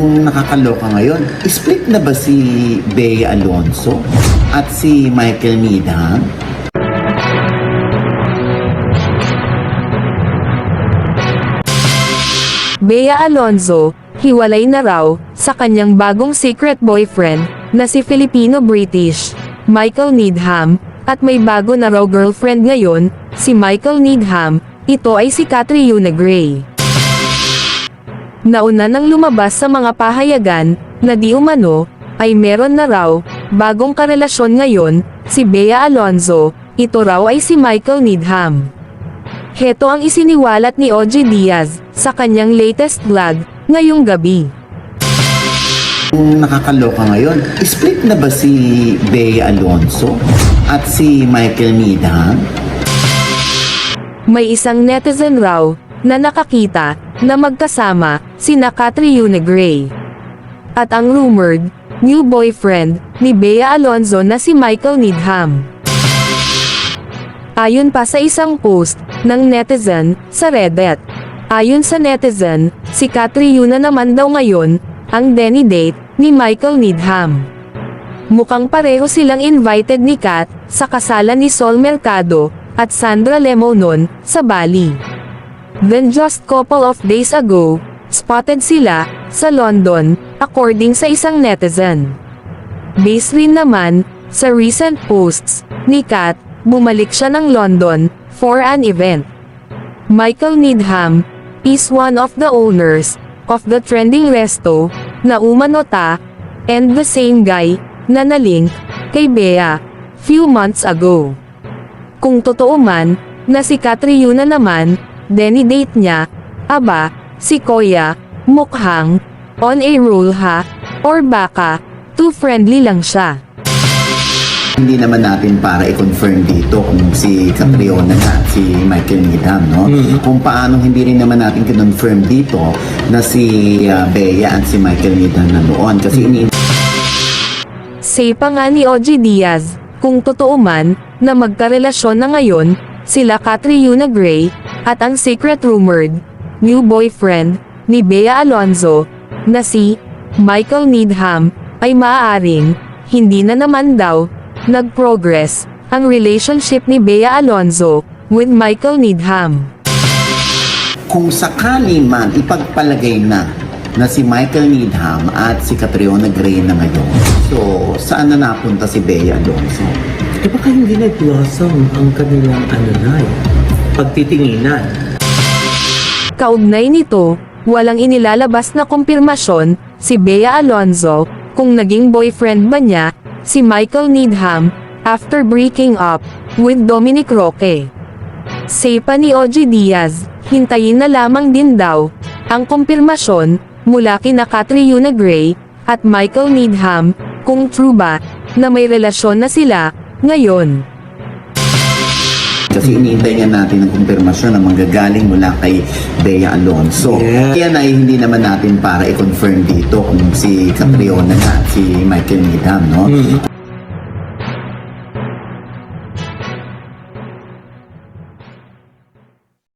Ang nakakaloka ngayon, split na ba si Bea Alonso at si Michael Needham? Bea Alonzo, hiwalay na raw sa kanyang bagong secret boyfriend na si Filipino-British, Michael Needham, at may bago na raw girlfriend ngayon, si Michael Needham, ito ay si Catriona Gray. Nauna nang lumabas sa mga pahayagan na di umano ay meron na raw bagong karelasyon ngayon si Bea Alonzo, ito raw ay si Michael Needham. Heto ang isiniwalat ni OG Diaz sa kanyang latest vlog ngayong gabi. Ang nakakaloka ngayon, split na ba si Bea Alonso at si Michael Needham? May isang netizen raw na nakakita na magkasama sina Catriona Gray. At ang rumored new boyfriend ni Bea Alonzo na si Michael Needham. Ayon pa sa isang post ng netizen sa Reddit. Ayon sa netizen, si Catriona naman daw ngayon ang Denny date ni Michael Needham. Mukhang pareho silang invited ni Kat sa kasalan ni Sol Mercado at Sandra Lemonon sa Bali. Then just couple of days ago, spotted sila sa London, according sa isang netizen. Based rin naman sa recent posts ni Kat, bumalik siya ng London for an event. Michael Needham is one of the owners of the trending resto na Umanota and the same guy na nalink kay Bea few months ago. Kung totoo man, na si Catriona naman, Denny date niya, aba, si Koya, mukhang, on a roll ha, or baka, too friendly lang siya. Hindi naman natin para i-confirm dito kung si Catriona nga at si Michael Needham, no? Kung paano hindi rin naman natin kinonfirm dito na si uh, Bea at si Michael Needham na noon. Kasi ini Say pa nga ni OG Diaz, kung totoo man, na magkarelasyon na ngayon, sila Catriona Gray, at ang secret rumored, new boyfriend, ni Bea Alonzo, na si, Michael Needham, ay maaaring, hindi na naman daw, nag-progress, ang relationship ni Bea Alonzo, with Michael Needham. kung sakali man ipagpalagay na na si Michael Needham at si Catriona Gray na ngayon. So, saan na napunta si Bea Alonso? Eh baka hindi nag-blossom ang kanilang ano na eh, pagtitinginan. Kaugnay nito, walang inilalabas na kumpirmasyon si Bea Alonzo kung naging boyfriend ba niya si Michael Needham after breaking up with Dominic Roque. Say pa ni OG Diaz, hintayin na lamang din daw ang kumpirmasyon mula kina Catriona Gray at Michael Needham kung true ba na may relasyon na sila ngayon. Kasi iniintay nga natin ang kumpirmasyon na manggagaling mula kay Bea Alonso. Yeah. Kaya na hindi naman natin para i-confirm dito kung si Catriona at si Michael Needham, no?